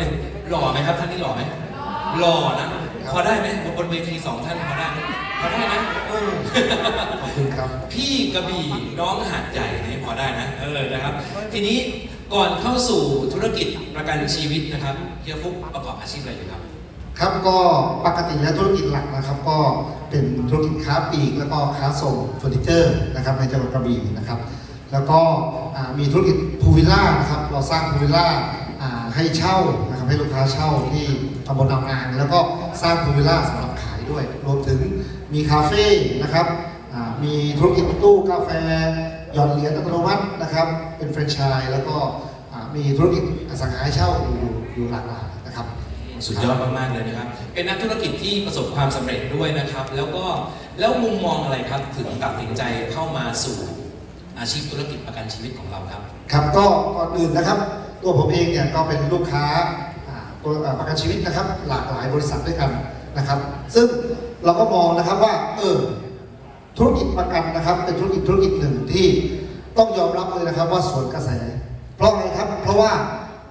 หนึ่งหล่อไหมครับท่านนี้หล่อไหมหล่อนะ พอได้ไหมบนเวทีสองท่านพอได้ไหมพอได้นะเออขอบคุณครับ พี่กระบี่น้องหาดใหญ่นี่พอได้นะ เออนะครับ ทีนี้ก่อนเข้าสู่ธุรกิจประกันชีวิตนะครับเฮียฟุกประกอบอาชีพอะไรอยู่ครับ ครับก็ปกติแล้วธุรกิจหลักนะครับ ก็เป็นธุรกิจค้าปลีกแล้วก็ค้าส่งเฟอร์นิเจอร์นะครับในจังหวัดกระบี่นะครับ แล้วก็อ่ามีธุรกิจพูลวิลล่านะครับเราสร้างพูลวิลล่าอ่าให้เช่านะครับ ให้ลูกค้าเช่าที่ตำบลอ่าวนาง แล้วก็สร้างพูลวิลล่าสำหรับขายด้วย รวมถึงมีคาเฟ่นะครับอ่ามีธุรกิจตู้กาแฟหย่อนเหรียญอัตโนมัตินะครับ เป็นแฟรนไชส์แล้วก็อ่ามีธุรกิจอสังหาให้เช่าอยู่อยู่หลากหลายนะครับ สุดยอดมากๆเลยนะครับ เป็นนักธุรกิจที่ประสบความสำเร็จด้วยนะครับ แล้วก็แล้วมุมมองอะไรครับถึงตัดสินใจเข้ามาสู่อาชีพธุรกิจประกันชีวิตของเราครับ ครับก็ก่อนอื่นนะครับ ตัวผมเองเนี่ยก็เป็นลูกค้าอ่าตัวอ่า ประกันชีวิตนะครับ หลากหลายบริษัทด้วยกันนะครับ ซึ่งเราก็มองนะครับว่าเออธุรกิจประกันนะครับ เป็นธุรกิจธุรกิจหนึ่งที่ต้องยอมรับเลยนะครับว่าสวนกระแส เพราะอะไรครับ เพราะว่า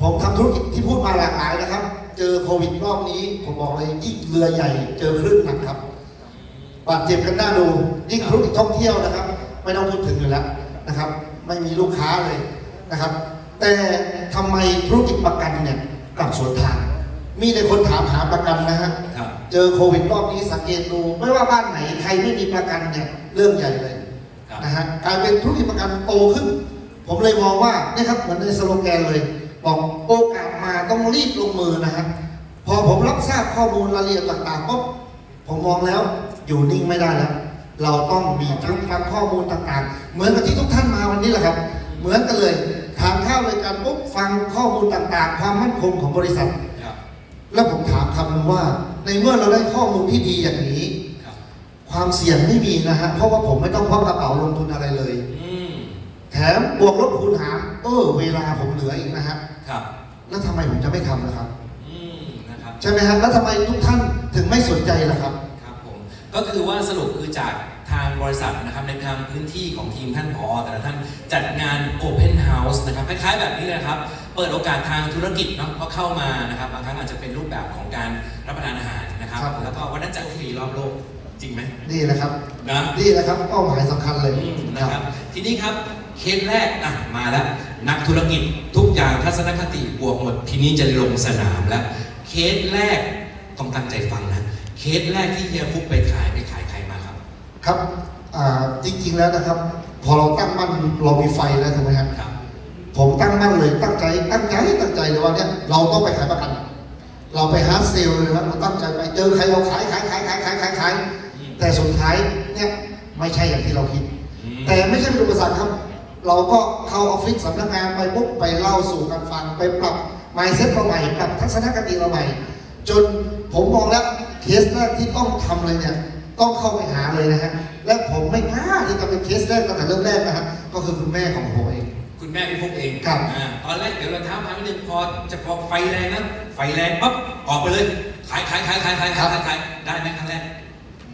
ผมทำธุรกิจที่พูดมาหลากหลายนะครับ เจอโควิดรอบนี้ผมบอกเลยยิ่งเรือใหญ่ เจอคลื่นหนักครับบาดเจ็บกันหน้าดูยิ่งธุรกิจท่องเที่ยวนะครับ ไม่ต้องพูดถึงอยู่แล้วนะครับ ไม่มีลูกค้าเลยนะครับ แต่ทำไมธุรกิจประกันเนี่ย กลับสวนทาง มีแต่คนถามหาประกันนะฮะ ครับ เจอโควิดรอบนี้สังเกตดู ไม่ว่าบ้านไหนใครไม่มีประกันเนี่ยเรื่องใหญ่เลยครับ นะฮะกลายเป็นธุรกิจประกันโตขึ้น ผมเลยมองว่าเนี่ยครับเหมือนในสโลแกนเลย บอกโอกาสมาต้องรีบลงมือนะฮะพอผมรับทราบข้อมูลรายละเอียดต่างๆปุ๊บผมมองแล้วอยู่นิ่งไม่ได้แล้ว เราต้องมีทั้งฟังข้อมูลต่างๆ เหมือนกับที่ทุกท่านมาวันนี้แหละครับ เหมือนกันเลย ทานข้าวเลยกันปุ๊บฟังข้อมูลต่างๆ ความมั่นคงของบริษัทครับแล้วผมถามคำหนึงว่า ในเมื่อเราได้ข้อมูลที่ดีอย่างนี้ครับความเสี่ยงไม่มีนะฮะ เพราะว่าผมไม่ต้องควักกระเป๋าลงทุนอะไรเลยอืมแถมบวกลบคูณหารเออเวลาผมเหลืออีกนะฮะครับแล้วทำไมผมจะไม่ทำนะครับอืมนะครับใช่ไหมฮะแล้วทำไมทุกท่านถึงไม่สนใจล่ะครับ ครับผมก็คือว่าสรุปคือจากทางบริษัทนะครับในทางพื้นที่ของทีมท่านผอแต่ละท่านจัดงาน Open House นะครับคล้ายๆแบบนี้เลยนะครับ เปิดโอกาสทางธุรกิจเนาะก็เข้ามานะครับบางครั้งอาจจะเป็นรูปแบบของการรับประทานอาหารนะครับ ครับ แล้วก็วันนั้นจัดฟรีรอบโลกจริงไหมนี่แหละครับ นะ นี่แหละครับเป้าหมายสำคัญเลยอืมนะครับทีนี้ครับเคสแรกอะมาแล้ว นักธุรกิจทุกอย่างทัศนคติบวกหมด ทีนี้จะลงสนามแล้ว เคสแรกต้องตั้งใจฟังนะ เคสแรกที่เฮียฟุกไปขายไปขายใครมาครับครับอ่าจริงๆแล้วนะครับ พอเราตั้งมั่นเรามีไฟแล้วถูกไหมครับครับผมตั้งมั่นเลยตั้งใจตั้งใจตั้งใจเลยว่าเนี่ยเราต้องไปขายประกัน เราไปฮาร์ดเซลเลยนะครับเราตั้งใจไปเจอใครเราขายขายขายขายขายขายขายอืมแต่สุดท้ายเนี่ยไม่ใช่อย่างที่เราคิดอืมแต่ไม่ใช่เป็นอุปสรรคครับ เราก็เข้าออฟฟิศสำนักงานไปปุ๊บไปเล่าสู่กันฟังไปปรับไมเซ็ตเราใหม่ปรับทัศนคติเราใหม่จนผมมองแล้วเคสแรกที่ต้องทำเลยเนี่ย ต้องเข้าไปหาเลยนะฮะและผมไม่กล้าที่จะเป็นเคสแรกตั้งแต่เริ่มแรกนะฮะก็คือคุณแม่ของผมเอง คุณแม่พี่ฟุกเองครับ อ่าตอนแรกเดี๋ยวเราเท้าพักนิดนึงพอจะพอไฟแรงนะไฟแรงปั๊บออกไปเลยขายขายขายขายขายขายขายขายได้ไหมครั้งแรก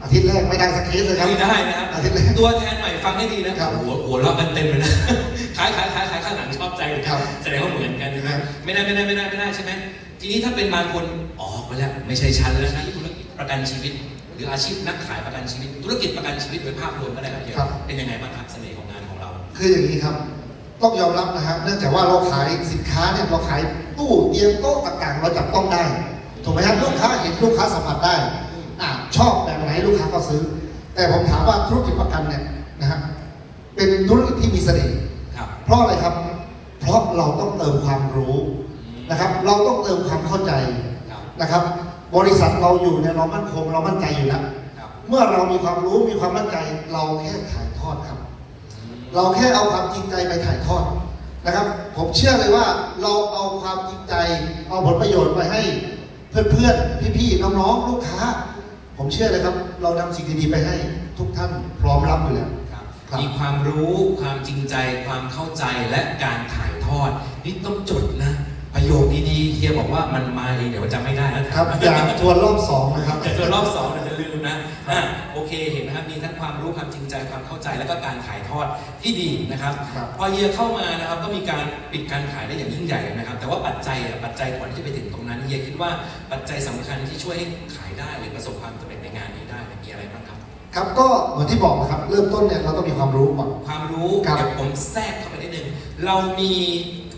อาทิตย์แรกไม่ได้สักเคสเลยครับ ไม่ได้นะครับอาทิตย์แรกตัวแทนใหม่ฟังให้ดีนะครับหัวหัวเราะกันเต็มเลยนะขายขายขายขายข้างหลังชอบใจเลยครับแสดงว่าเหมือนกันใช่ไหมครับไม่ได้ไม่ได้ไม่ได้ไม่ได้ใช่ไหมทีนี้ถ้าเป็นบางคนออกไปแล้วไม่ใช่ชั้นแล้วนะธุรกิจประกันชีวิต หรืออาชีพนักขายประกันชีวิต ธุรกิจประกันชีวิตโดยภาพรวมก็ได้ครับเดี๋ยวครับ เป็นยังไงบ้างครับเสน่ห์ของงานของเรา คืออย่างนี้ครับ ต้องยอมรับนะฮะเนื่องจากว่าเราขายสินค้าเนี่ยเราขายตู้เตียงโต๊ะต่างๆ เราจับต้องได้ ถูกไหมครับลูกค้าเห็นลูกค้าสัมผัสได้อะชอบแบบไหนลูกค้าก็ซื้อ แต่ผมถามว่าธุรกิจประกันเนี่ยนะฮะเป็นธุรกิจที่มีเสน่ห์ครับ เพราะอะไรครับ เพราะเราต้องเติมความรู้นะครับ เราต้องเติมความเข้าใจ ครับ นะครับ บริษัทเราอยู่เนี่ยเรามั่นคงเรามั่นใจอยู่แล้วครับเมื่อเรามีความรู้มีความมั่นใจ เราแค่ถ่ายทอดครับ เราแค่เอาความจริงใจไปถ่ายทอดนะครับ ผมเชื่อเลยว่าเราเอาความจริงใจ เอาผลประโยชน์ไปให้ เพื่อนๆพี่ๆน้องๆลูกค้า ผมเชื่อเลยครับ เรานำสิ่งดีๆไปให้ ทุกท่านพร้อมรับอยู่แล้วครับครับมีความรู้ความจริงใจความเข้าใจและการถ่ายทอดนี่ต้องจดนะ ประโยคดีๆเฮียบอกว่ามันมาเองเดี๋ยวจำไม่ได้นะครับอย่าทวนรอบสองนะครับจะเจอรอบสองนะเจอลืมนะอะโอเคเห็นนะครับมีทั้งความรู้ความจริงใจความเข้าใจแล้วก็การถ่ายทอดที่ดีนะครับครับพอเฮียเข้ามานะครับก็มีการปิดการขายได้อย่างยิ่งใหญ่เลยนะครับ แต่ว่าปัจจัยอะปัจจัยก่อนที่จะไปถึงตรงนั้นเฮียคิดว่าปัจจัยสำคัญที่ช่วยให้ขายได้หรือประสบความสำเร็จในงานนี้ได้เนี่ยมีอะไรบ้างครับครับก็เหมือนที่บอกนะครับเริ่มต้นเนี่ยเราต้องมีความรู้ก่อนความรู้ครับเดี๋ยวผมแทรกเข้าไปนิดนึงเรามี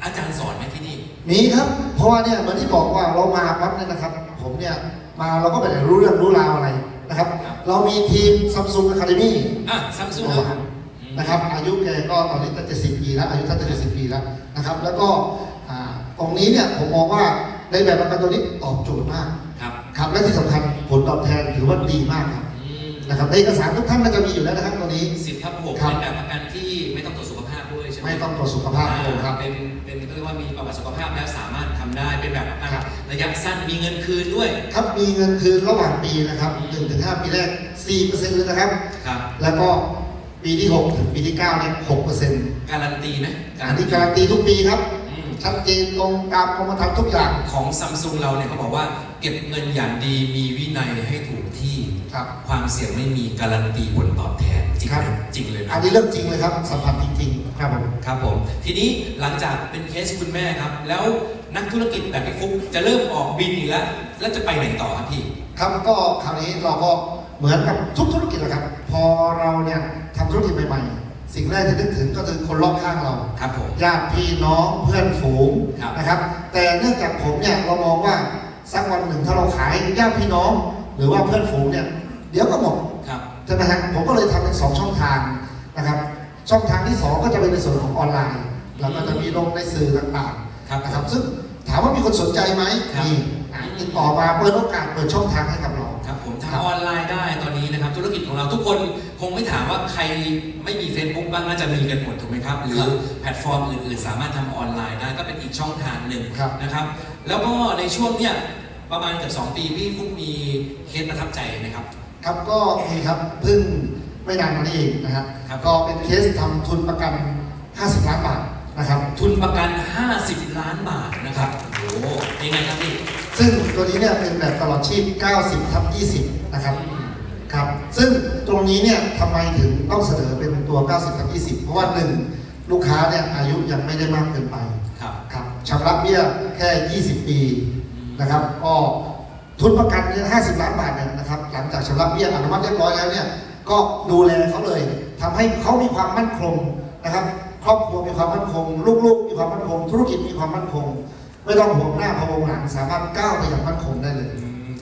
อาจารย์สอนไหมที่นี่ มีครับ เพราะว่าเนี่ยเหมือนที่บอกว่าเรามาปั๊บเนี่ยนะครับ ผมเนี่ยมาเราก็ไม่ได้รู้เรื่องรู้ราวอะไรนะครับครับเรามีทีม Samsung Academy อะซัมซุงเอามานะครับ อายุแกก็ตอนนี้จะ70ปีแล้วอายุท่านจะ70ปีแล้วนะครับ แล้วก็อ่าตรงนี้เนี่ยผมมองว่าในแบบประกันตัวนี้ตอบโจทย์มากครับครับและที่สำคัญผลตอบแทนถือว่าดีมากครับอืมนะครับในเอกสารทุกท่านก็จะมีอยู่แล้วนะครับตัวนี้สิบทับหกครับเป็นแบบประกันที่ไม่ต้องตรวจสุขภาพด้วยใช่ ไหมไม่ต้องตรวจสุขภาพครับผมครับ เป็นเป็นก็เรียกว่ามีประวัติสุขภาพแล้วสามารถทำได้เป็นแบบประกันครับ ระยะสั้นมีเงินคืนด้วย ครับมีเงินคืนระหว่างปีนะครับ1-5ปีแรก4%เลยนะครับ ครับ แล้วก็ปีที่ 6 ถึงปีที่9เนี่ย6%การันตีไหมอันนี้การันตีทุกปีครับ อืมชัดเจนตรงตามกรมธรรม์ทุกอย่าง ของซัมซุงเราเนี่ยเขาบอกว่า เก็บเงินอย่างดีมีวินัยให้ถูกที่ครับ ความเสี่ยงไม่มีการันตีผลตอบแทนจริงครัไหมบจริงเลยนะอันนี้เรื่องจริงเลยครับสัมผัสจริงๆครับผมครับผม ทีนี้หลังจากเป็นเคสคุณแม่ครับ แล้วนักธุรกิจแบบพี่ฟุกจะเริ่มออกบินอีกแล้ว แล้วจะไปไหนต่อครับพี่ครับก็คราวนี้เราก็เหมือนกับทุกธุรกิจแหละครับ พอเราเนี่ยทำธุรกิจใหม่ๆ สิ่งแรกที่นึกถึงก็คือคนรอบข้างเรา ครับผม ญาติพี่น้องเพื่อนฝูงครับ นะครับ แต่เนื่องจากผมเนี่ยเรามองว่า สักวันหนึ่งถ้าเราขายญาติพี่น้อง หรือว่าเพื่อนฝูงเนี่ยเดี๋ยวก็หมดครับใช่ไหมฮะผมก็เลยทำเป็นสองช่องทางนะครับ ช่องทางที่สองก็จะเป็นในส่วนของออนไลน์แล้วก็จะมีลงในสื่อต่างครับๆนะครับ ซึ่งถามว่ามีคนสนใจไหมครับมีอะติดต่อมาเปิดโอกาสเปิดช่องทางให้กับเรา ครับผมครับทำออนไลน์ได้ตอนนี้นะครับ ธุรกิจของเราทุกคนคงไม่ถามว่าใครไม่มี Facebook บ้างน่าจะมีกันหมดถูกไหมครับ หรือแพลตฟอร์มอื่นๆ สามารถทำออนไลน์ได้ก็เป็นอีกช่องทางหนึ่งครับนะครับ แล้วก็ในช่วงเนี้ยประมาณเกือบสองปีพี่ฟุกมีเคสประทับใจไหมครับ ครับก็มีครับเพิ่งไม่นานมานี้เองนะครับครับก็เป็นเคสทำทุนประกัน 50 ล้านบาทนะครับทุนประกัน 50 ล้านบาทนะครับโอ้โหยังไงครับพี่ ซึ่งตัวนี้เนี่ยเป็นแบบตลอดชีพ 90 ทับ 20 นะครับครับซึ่งตรงนี้เนี่ยทำไมถึงต้องเสนอเป็นตัว 90ทับ20 เพราะว่าหนึ่งลูกค้าเนี่ยอายุยังไม่ได้มากเกินไปครับครับชำระเบี้ยแค่ 20 ปีนะครับก็ทุนประกันเนี่ย50 ล้านบาทเนี่ยนะครับหลังจากชำระเบี้ยอนุมัติเรียบร้อยแล้วเนี่ยก็ดูแลเขาเลยทำให้เขามีความมั่นคงนะครับ ครอบครัวมีความมั่นคง ลูกๆ มีความมั่นคง ธุรกิจมีความมั่นคง ไม่ต้องห่วงหน้าพะวงหลังสามารถก้าวไปอย่างมั่นคงได้เลย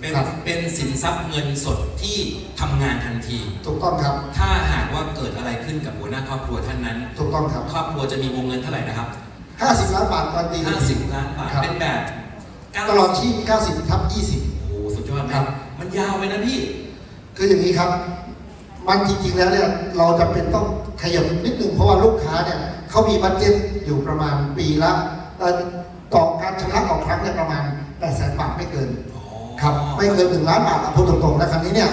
เป็นครับ เป็นสินทรัพย์เงินสดที่ทำงานทันที ถูกต้องครับ ถ้าหากว่าเกิดอะไรขึ้นกับหัวหน้าครอบครัวท่านนั้น ถูกต้องครับ ครอบครัวจะมีวงเงินเท่าไหร่นะครับ 50 ล้านบาทการันตี50 ล้านบาท ครับเป็นแบบก้าวตลอดชีพ90ทับโอ้โหสุดยอดครันะบมันยาวไปนะพี่ 20 คืออย่างนี้ครับ มันจริงๆแล้วเนี่ยเราจะเป็นต้องขยับนิดนึงเพราะว่าลูกค้าเนี่ยเขามีบัตเจ็ตอยู่ประมาณปีละเอ่อต่อการชำระต่อครั้งเนี่ยประมาณ8แสนบาทไม่เกิน ครับไม่เกินหนึ่งล้านบาทอะพูดตรงๆนะครั้นี้เนี่ย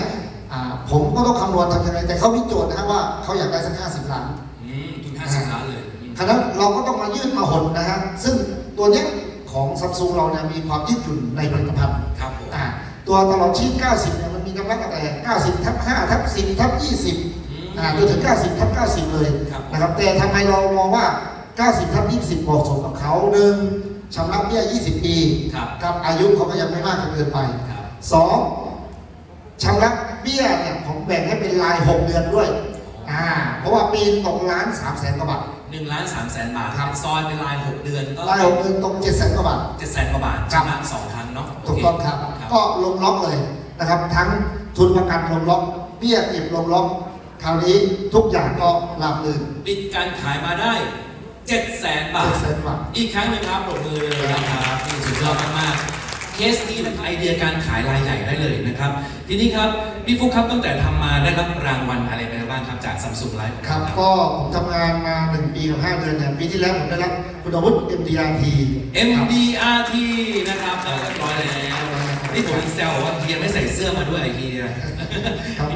อ่าผมก็ต้องคำนวณทำยังไงแต่เขามีโจทย์นะฮะว่าเขาอยากได้สักห้าสิบล้านอืมทุน50ล้านเลยอืมฉะนั้นเราก็ต้องมายืดมาหดนะฮะซึ่งตัวเนี้ยของซัมซุงเราเนี่ยมีความยืดหยุ่นในผลิตภัณฑ์ครับผมอ่าตัวตลอดชีพ90เนี่ยมันมีกำลังตั้งแต่90ทับ5ทับ10ทับ20อืมอ่าจนถึง 90ทับ90 เลยครับนะครับแต่ทำไมเรามองว่า 90ทับ20เหมาะสมกับเขาหนึ่ง ชำระเบี้ย 20 ปีครับกับอายุเขาก็ยังไม่มากจนเกินไปครับ สองชำระเบี้ยเนี่ยผมแบ่งให้เป็นราย 6 เดือนด้วยอ่าเพราะว่าปีนึงตกล้าน3แสนกว่าบาท หนึ่งล้านสามแสนบาทครับ ซอยเป็นรายหกเดือนก็ราย6เดือนตก7แสนกว่าบาท เจ็ดแสนกว่าบาทครับ ชำระสองครั้งเนาะถูกต้องครับครับก็ลงล็อกเลยนะครับ ทั้งทุนประกันลงล็อก เบี้ยเก็บลงล็อก คราวนี้ทุกอย่างก็ราบรื่น ปิดการขายมาได้ เจ็ดแสนบาท เจ็ดแสนบาท อีกครั้งหนึงครับปรบมือเลยนะครับนี่สุดยอดมากๆเคสนี้เป็นไอเดียการขายรายใหญ่ได้เลยนะครับ ทีนี้ครับพี่ฟุกครับตั้งแต่ทำมาได้รับรางวัลอะไรไปบ้างครับจากซัมซุงไลฟ์ครับ ก็ผมทำงานมา 1 ปีกับ 5 เดือนเนี่ยปีที่แล้วผมได้รับคุณวุฒิ MDRT เอ็ม MDRT นะครับเรียบร้อยแล้วนี่ผมแซวว่าเฮียไม่ใส่เสื้อมาด้วยเฮียครับ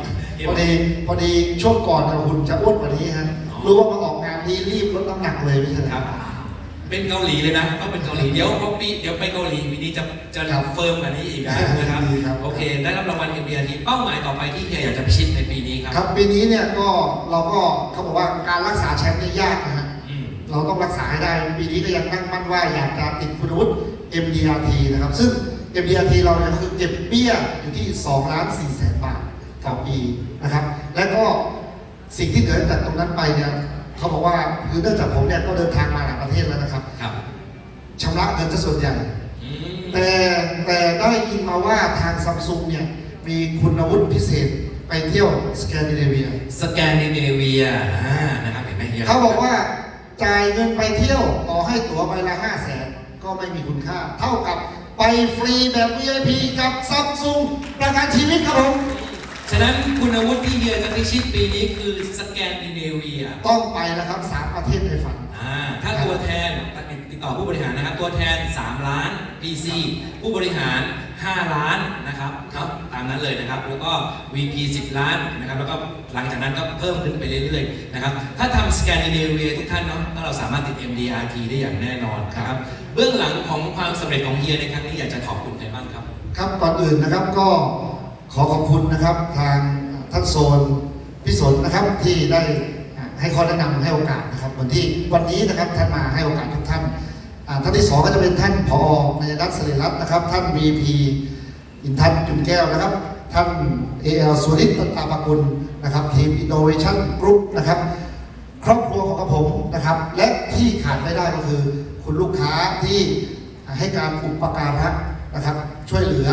พอดีพอดีช่วงก่อนเนี่ยหุ่นจะอ้วนกว่านี้ฮะ รู้ว่ามาออกงานนี้รีบลดน้ำหนักเลยไม่ใช่เหรอครับ เป็นเกาหลีเลยนะต้องเป็นเกาหลีเดี๋ยวพอปีเดี๋ยวไปเกาหลีปีนี้จะจะครับเฟิร์มกว่านี้อีกนะนะครับดีครับ โอเค ได้รับรางวัล MBRT เป้าหมายต่อไปที่เฮียอยากจะพิชิตในปีนี้ครับครับปีนี้เนี่ยก็เราก็เขาบอกว่าการรักษาแชมป์นี่ยากนะฮะ อืม เราต้องรักษาให้ได้ ปีนี้ก็ยังตั้งมั่นว่าอยากจะติดคุณวุฒิ MDRT นะครับ ซึ่ง MDRT เราเนี่ยคือเก็บเบี้ยอยู่ที่2ล้าน4แสนบาทต่อปีนะครับ และก็ สิ่งที่เหลือจากตรงนั้นไปเนี่ยเขาบอกว่าคือเนื่องจากผมเนี่ยก็เดินทางมาหลายประเทศแล้วนะครับครับชำระเงินจะส่วนใหญ่อืมแต่แต่ได้ยินมาว่าทางซัมซุงเนี่ยมีคุณวุฒิพิเศษไปเที่ยวสแกนดิเนเวีย สแกนดิเนเวียอ่านะครับเห็นไหมเฮียเขาบอกว่าจ่ายเงินไปเที่ยวต่อให้ตั๋วใบละห้าแสนก็ไม่มีคุณค่า เท่ากับไปฟรีแบบ VIP กับซัมซุงประกันชีวิตครับผม ฉะนั้นคุณอาวุธที่เฮียจะพิชิตปีนี้คือสแกนดิเนเวียต้องไปนะครับสามประเทศในฝันอ่าถ้าตัวแทนติดต่อผู้บริหารนะครับ ตัวแทน 3 ล้าน PC ผู้บริหาร 5 ล้านนะครับครับตามนั้นเลยนะครับ แล้วก็ VP 10 ล้านนะครับ แล้วก็หลังจากนั้นก็เพิ่มขึ้นไปเรื่อยๆนะครับ ถ้าทำสแกนดิเนเวียทุกท่านเนาะถ้าเราสามารถติด MDRT ได้อย่างแน่นอนนะครับ เบื้องหลังของความสำเร็จของเฮียในครั้งนี้อยากจะขอบคุณใครบ้างครับ ครับก่อนอื่นนะครับก็ ขอขอบคุณนะครับทางท่านโซนพิสนนะครับที่ได้ให้ข้อแนะนำให้โอกาสนะครับวันที่วันนี้นะครับท่านมาให้โอกาสทุกท่านท่านที่สองก็จะเป็นท่านผอในรัฐเสรีรัตน์นะครับ ท่าน VP อินทัศน์จุนแก้วนะครับ ท่าน AL สุริตตาปกุลนะครับทีม Innovation Group นะครับครอบครัวของกระผมนะครับ และที่ขาดไม่ได้ก็คือ คุณลูกค้าที่ให้การอุปการะนะครับ ช่วยเหลือ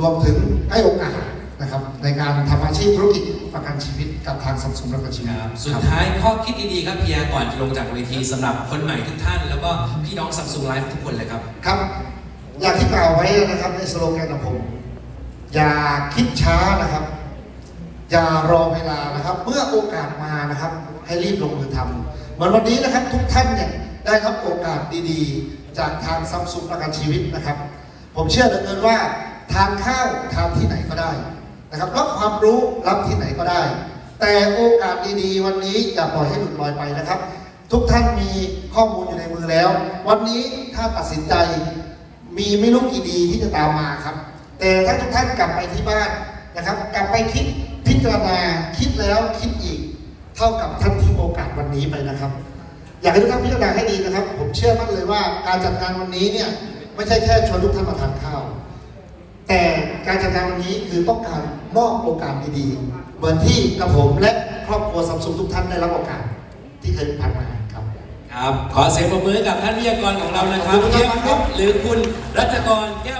รวมถึงให้โอกาสนะครับในการทำอาชีพธุรกิจประกันชีวิตกับทางสัมสุงประกันชีวิตครับสุดครับท้ายข้อคิดดีๆครับเพียก่อนจะลงจากเวทีสำหรับคนใหม่ทุกท่าน แล้วก็พี่น้องซัมซุงไลฟ์ทุกคนเลยครับครับ อย่างที่กล่าวไว้นะครับในสโลแกนของผม อย่าคิดช้านะครับ อย่ารอเวลานะครับ เมื่อโอกาสมานะครับ ให้รีบลงมือทำเหมือนวันนี้นะครับทุกท่านเนี่ยได้รับโอกาสดีๆ จากทางซัมซุงประกันชีวิตนะครับ ผมเชื่อเหลือเกินว่า ทานข้าวทานที่ไหนก็ได้นะครับรับความรู้รับที่ไหนก็ได้ แต่โอกาสดีๆ วันนี้อย่าปล่อยให้หลุดลอยไปนะครับ ทุกท่านมีข้อมูลอยู่ในมือแล้ว วันนี้ถ้าตัดสินใจมีไม่รู้กี่ดีที่จะตามมาครับ แต่ถ้าทุกท่านกลับไปที่บ้านนะครับ กลับไปคิดพิจารณาคิดแล้วคิดอีก เท่ากับท่านทิ้งโอกาสวันนี้ไปนะครับ อยากให้ทุกท่านพิจารณาให้ดีนะครับ ผมเชื่อมั่นเลยว่าการจัดการวันนี้เนี่ยไม่ใช่แค่ชวนทุกท่านมาทานข้าว แต่การจัดการวันนี้คือต้องการมอบโอกาสดีๆเหมือนที่กระผมและครอบครัวซัมซุงทุกท่านได้รับโอกาสที่เคยผ่านมาครับ ครับ ขอเสียงปรบมือให้กับท่านวิทยากรของเรานะครับขอบคุณเฮียมากคครัรบบหรือคุณรัชกรแก้ว